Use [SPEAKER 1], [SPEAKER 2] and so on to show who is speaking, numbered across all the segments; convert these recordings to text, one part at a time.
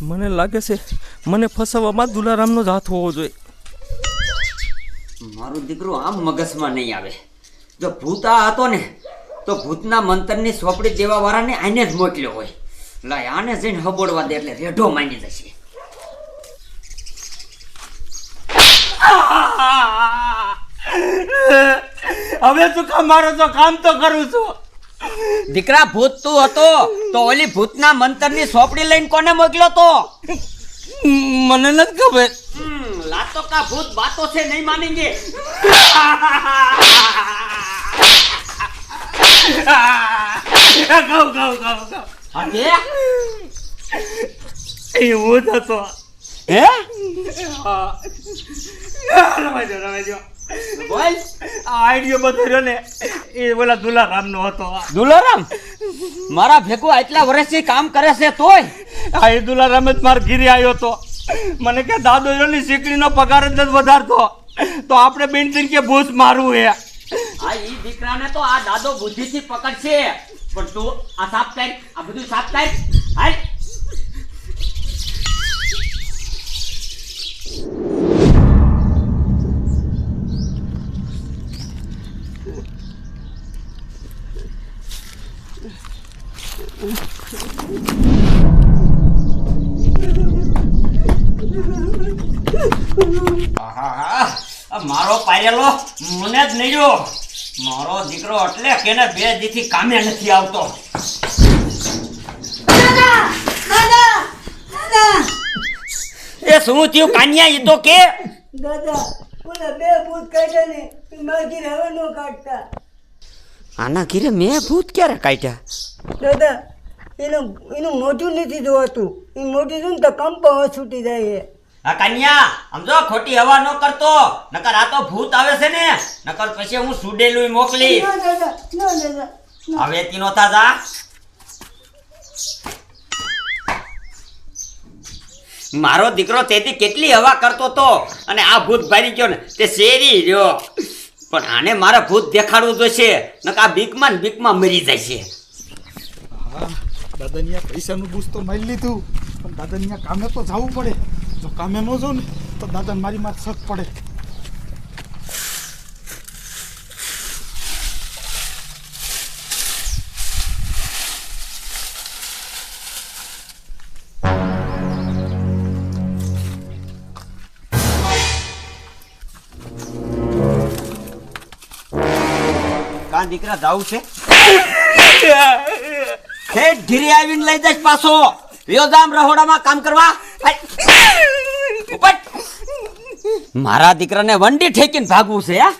[SPEAKER 1] મને લાગે છે મને ફસાવવામાં દુલારામનો જ હાથ હોવો જોઈએ.
[SPEAKER 2] મારો દીકરું આમ મગજમાં નહીં આવે. જો ભૂત આ હતો ને તો ભૂતના મંતરની સોપડી દેવા વાળાને આને જ મોકલ્યો હોય. લાય આને જઈને હબોડવા દે એટલે રેઢો માંડી જશે.
[SPEAKER 1] હવે તું કામ મારો તો કામ તો કરું છું.
[SPEAKER 2] દીકરા ભૂત તું હતો તો ઓલી ભૂતના મંતરની સોપડી લઈને કોને મોકલ્યો તો?
[SPEAKER 1] મને નથી ખબર.
[SPEAKER 2] લાતો કા ભૂત બાતો છે નહીં માનેંગે
[SPEAKER 1] કહું કહું કહું કહું
[SPEAKER 2] અરે
[SPEAKER 1] એવું જ હતો.
[SPEAKER 2] હે?
[SPEAKER 1] રવાજો રવાજો
[SPEAKER 2] બોલ.
[SPEAKER 1] આ આઈડિયો બધો રહ્યો ને એ ઓલા દુલારામનો હતો.
[SPEAKER 2] દુલારામ? મારા ભેગું આટલા વર્ષથી કામ કરે છે તોય?
[SPEAKER 1] આ એ દુલારામ જ મારા ઘીરે આવ્યો હતો. મને કે દાદો ની શીકડીનો પગાર જ નથી વધારતો. તો આપણે બેન કે ભૂસ મારવું હે.
[SPEAKER 2] આ ઈ દીકરાને તો આ દાદો બુદ્ધિથી પકડશે. પણ તું આ સાફ કર આ બધું સાફ કર. હાલ. મારો પાયલો મને જ નહીં જો. મારો દીકરો એટલે કેને બે દીથી કામે નથી આવતો. એ શું થયું? કાન્યા ઈ તો કે?
[SPEAKER 3] દાદા ઓલા બે ભૂત કાઢ્યા ને એ મારા ઘેર હવે ન કાઢતા.
[SPEAKER 2] આના ઘીરે મેં ભૂત ક્યારે કાઢ્યા?
[SPEAKER 3] દાદા એનું એનું મોઢું નથી જોવાતું. એ મોઢું જોઈને તો કંપ છૂટી જાય
[SPEAKER 2] આ કન્યા સમજો ખોટી હવા ન કરતો. નકર આ તો ભૂત આવે છે ને. નકર પછી હું સુડેલું મોકલી હવે તી નોતા તાજા મારો દીકરો તેથી કેટલી હવા કરતો તો. અને આ ભૂત ભરી ગયો ને તે શેરી રહ્યો. પણ આને મારે ભૂત દેખાડવું જોઈશે નકર આ બીકમાં ને બીકમાં મરી જાય છે
[SPEAKER 4] દાદાની આ પૈસાનું બુસ તો મારી લીધું. પણ દાદાની આ કામે તો જવું પડે. જો કામે ન જાઉં ને તો દાદાને મારી માથે શક પડે.
[SPEAKER 2] કાં દીકરા જાવું છે? ઠેઠ ઘીરે આવીને લઈ જઈશ પાછો. વ્યોજામ રહોડામાં કામ કરવા. મારા દીકરાને વંડી ઠેકીને ભાગવું છે હા?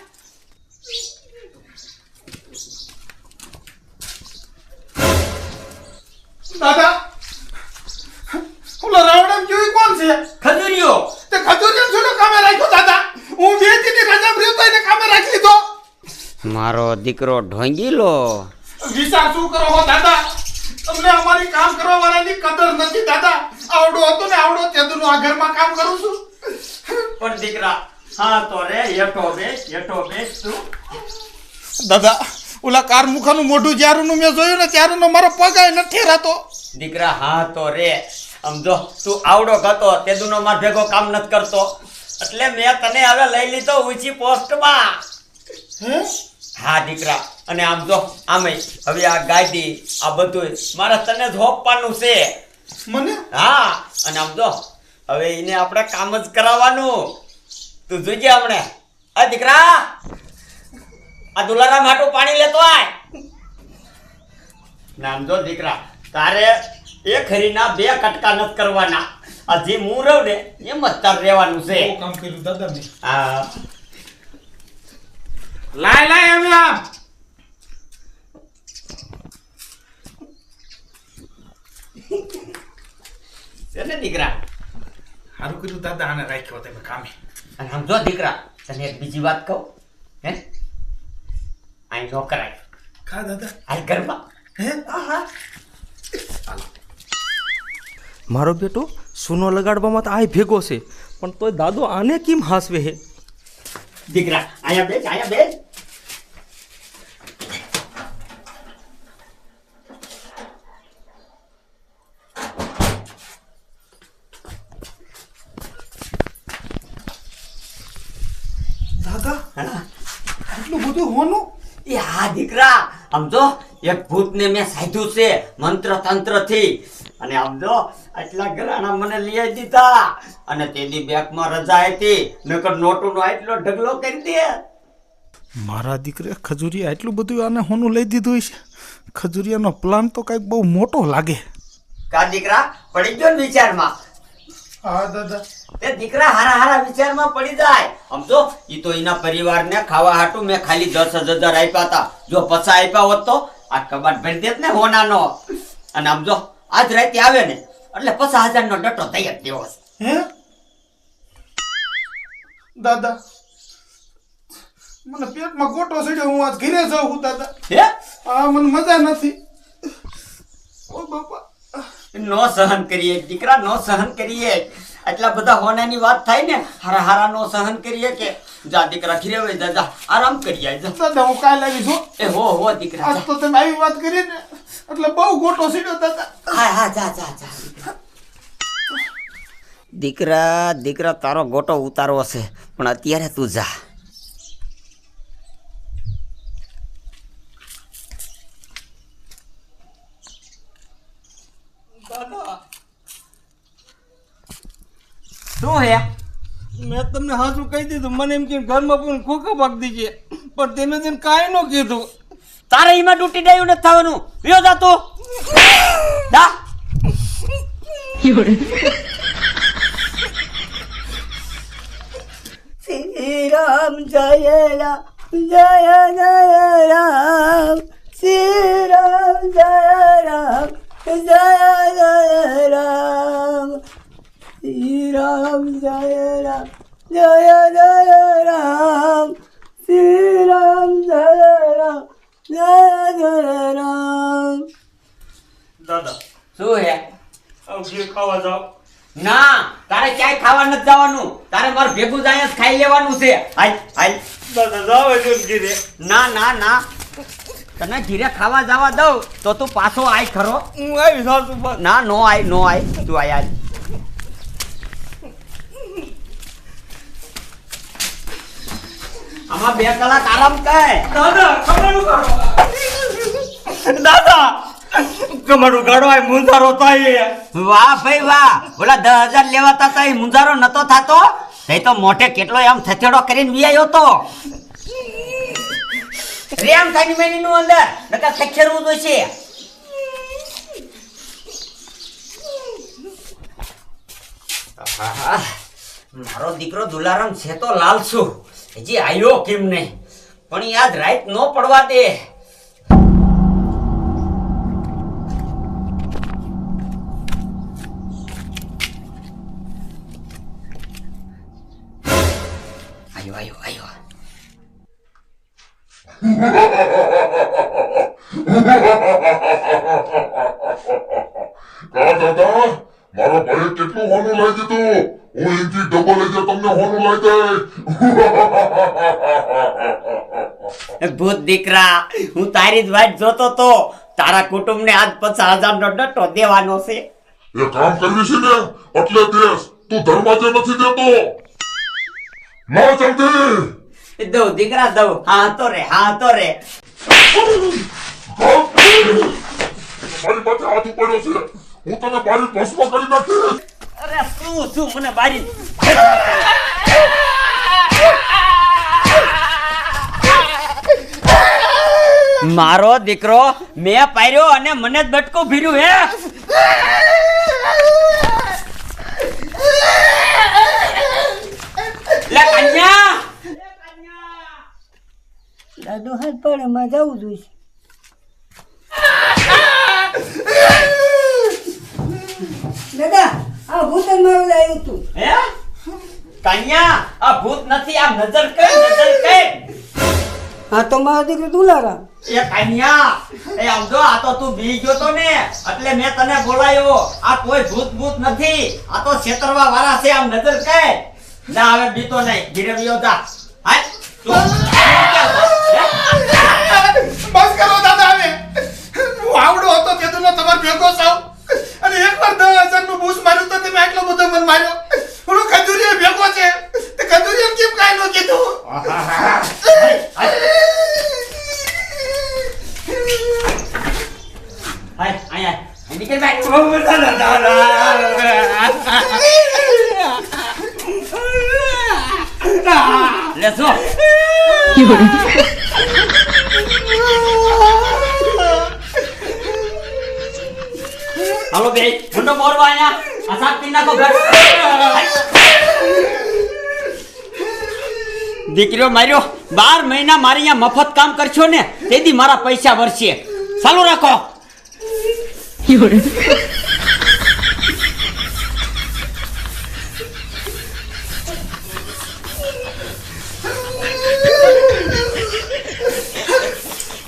[SPEAKER 4] દાદા ઓલા રાવણામ જોઈ કોણ છે?
[SPEAKER 2] ખજૂરીઓ.
[SPEAKER 4] તે ખજૂરિયા જોડે કામે રાખ્યો દાદા. હું રજા એને કામે રાખી લીધો.
[SPEAKER 2] મારો દીકરો ઢોંગીલો.
[SPEAKER 4] વિચાર શું કરો હો દાદા? તમને અમારી કામ કરવા વાળાની કદર નથી દાદા. આવડો હતો ને આવડો તેદુનો આ ઘરમાં કામ કરું છું.
[SPEAKER 2] પણ દીકરા હા તો રે હેઠો બે હેઠો બે તું
[SPEAKER 4] દાદા ઓલા કાર મુખાનું મોઢું જ્યારનું મેં જોયું ને ત્યારનો મારો પગ આય નથી રહેતો.
[SPEAKER 2] દીકરા હા તો રે. સમજો તું આવડો ગતો તેદુનો માર ભેગો કામ નથી કરતો. એટલે મેં તને હવે લઈ લીધો ઊંચી પોસ્ટમાં.
[SPEAKER 4] હે?
[SPEAKER 2] હા દીકરા. અને આમ જો આમે હવે આ ગાડી આ બધું મારા તને જ હોપવાનું છે.
[SPEAKER 4] મને?
[SPEAKER 2] હા અને આમ જો હવે એને આપણે કામ જ કરાવવાનું. તું જોજે આપણે. આ દીકરા આ દુલારામ હાટું પાણી લેતો આય. નામ જો દીકરા તારે એ ખરીના બે કટકા નથી કરવાના. આ જે હું રહું ને એમ જ તાર રહેવાનું છે.
[SPEAKER 4] કામ કર્યું દાદા
[SPEAKER 2] હા.
[SPEAKER 4] લાય લાય આમ.
[SPEAKER 2] છે ને દીકરા.
[SPEAKER 4] સારું કીધું દાદા આને રાખ્યો તમે કામે.
[SPEAKER 2] અને આમ જો દીકરા તને એક બીજી વાત કહું હે? અહીં નો કરાય.
[SPEAKER 4] કા દાદા?
[SPEAKER 2] હાલ ગરબા
[SPEAKER 4] હે?
[SPEAKER 1] મારો બેટો સૂનો લગાડવામાં તો આય ભેગો છે પણ તોય દાદો આને કેમ હાસવે હે?
[SPEAKER 2] દીકરા આયા બેસ આયા બેસ આટલું
[SPEAKER 4] બધું હોનું?
[SPEAKER 2] એ હા દીકરા સમજો એક ભૂતને મેં સાધ્યું છે મંત્ર તંત્રથી અને સમજો આટલા ઘરાણા મને લઈ દીધા. અને તેની બેગમાં રજા હતી નકર નોટોનો આટલો ઢગલો કરી દે.
[SPEAKER 5] મારા દીકરે ખજૂરિયા એટલું બધું આને હોનું લઈ દીધું છે ખજૂરિયાનો પ્લાન તો કંઈક બહુ મોટો લાગે.
[SPEAKER 2] કા દીકરા? પડી ગયો ને વિચારમાં?
[SPEAKER 4] હા દાદા.
[SPEAKER 2] તે દીકરા હારા હારા વિચારમાં પડી જાય. સમજો ઈ તો એના પરિવારને ખાવા હાટું મેં ખાલી દસ હજાર આપ્યા હતા. જો પછા આપ્યા હોત તો આ કબાટ ભરી દેત ને હોનાનો. અને સમજો આજ રાતે આવે ને એટલે પચાસ હજાર નો ડટો તૈયાર દેવો છે.
[SPEAKER 4] હે? દાદા મને પેટમાં ગોટો ચડ્યો હું આજ ઘરે જાઉં હું દાદા.
[SPEAKER 2] હે?
[SPEAKER 4] આ મને મજા નથી. ઓ બાપા.
[SPEAKER 2] નો સહન કરીએ દીકરા નો સહન કરીએ. એટલા બધા હોનાની વાત થાય ને હારા હારા નો સહન કરીએ કે જા દીકરા ઘીરે વઈ જા જા આરામ કરીએ જા.
[SPEAKER 4] દાદા હું કાલે આવી છું.
[SPEAKER 2] એ હો હો દીકરા
[SPEAKER 4] આજ તો તમે આવી વાત કરી ને એટલે બહુ ગોટો સીડ્યો દાદા.
[SPEAKER 2] હા હા જા જા જા. દીકરા દીકરા તારો ગોટો ઉતારવો છે પણ અત્યારે તું જા. શું હે?
[SPEAKER 1] મેં તમને હાચું કહી દીધું. મને એમ કે ઘરમાં પણ ખોખા ભાગ દીજે. પણ તેને તેને કાંઈ ન કીધું.
[SPEAKER 2] તારે એમાં ડૂટી ડાયું નથી થવાનું. વિયો જાતો દા જા.
[SPEAKER 3] શ્રી રામ જય રામ જય જય રામ. શ્રી રામ જય રામ જય જય રામ. શ્રી રામ જય રામ જય જય રામ શ્રી રામ જય રામ જય જય રામ
[SPEAKER 1] દાદા.
[SPEAKER 2] શું હે?
[SPEAKER 1] ખાવા જાવ
[SPEAKER 2] ના તારે ક્યાંય ખાવા નથી જવાનું. તારે મારે ભેગું જાય જ ખાઈ લેવાનું છે. હાલ હાલ.
[SPEAKER 1] દાદા ઘીરે.
[SPEAKER 2] ના ના ના. તને ઘીરે ખાવા જવા દઉં તો તું પાછો આય ખરો.
[SPEAKER 1] હું આવી
[SPEAKER 2] ના નો આય નો આય. તું આય આય આમાં બે કલાક આરામ કર
[SPEAKER 1] દાદા કમરું કાઢો દાદા કમરું કાઢો આ મુંજારો થાય.
[SPEAKER 2] વાહ ભાઈ વાહ. ઓલા દસ હજાર લેવાતા તા એ મુંજારો નતો થાતો? તે તો મોઢે કેટલો આમ થથેડો કરીને વિયાયો તો. રેમ થાય મેની નું અંદર નકા ખખેરવું તો છે મારો દીકરો દુલારામ છે તો લાલ છું. હજી આવ્યો કેમ નહીં પણ યાદ રાઈત ન પડવા દે.
[SPEAKER 6] હોનું લઈ દીધું હું એનથી ડબલ હજાર તમને હોનું લઈ દઈશ
[SPEAKER 2] ભૂત દીકરા હું તારી જ વાત જોતો તો તારા કુટુંબને આજ પચાસ હજાર નો ડટ્ટો દેવાનો છે.
[SPEAKER 6] એ કામ કરવી છે ને? એટલે દેશ તું ધર્માજે નથી દેતો. ના ચાલતી
[SPEAKER 2] દઉં દીકરા દઉં. હા તો રે હા તો રે
[SPEAKER 6] મારી પાસે હાથ ઉપાડ્યો છે. હું તને મારી ભસ્મ કરી નાખીશ.
[SPEAKER 2] અરે શું શું મને બારી મારો દીકરો મેં પાર્યો અને મને જ બટકું ભીર્યું, હે?
[SPEAKER 3] દાદુ હાથ પડે, માં જવું જોઈએ દાદા આ ભૂત મારું લાવ્યું તું.
[SPEAKER 2] હે? કન્યા આ ભૂત નથી આ નજર કઈ નજર કઈ?
[SPEAKER 3] હા તો મારો દીકરો દુલારામ
[SPEAKER 2] એ કન્યા એ આમ જો આ તો તું બી ગયો તો ને. એટલે મેં તને બોલાયો. આ કોઈ ભૂત ભૂત નથી. આ તો છેતરવા વાળા છે આમ નજર કે ના હવે બીતો નહીં. ગીરવ્યો વિયો જા. હાલ તું
[SPEAKER 4] બસ કરો દાદા હવે હું આવડો હતો તે તો તમાર ભેગો સાવ અને એકવાર દસ હજારનું બૂસ માર્યું તો તમે આટલો બધો મન માર્યો ઓલો ખજૂરીએ ભેગો છે તે ખજૂરીએ કેમ કાંઈ ન કીધું
[SPEAKER 2] લે go. હાલો બે મુંડો મોરવા અહીંયા આ સાત પી ઘર દીકરીઓ માર્યો, બાર મહિના મારી અહીંયા મફત કામ કરશો ને, તેથી મારા પૈસા વરસે ચાલુ રાખો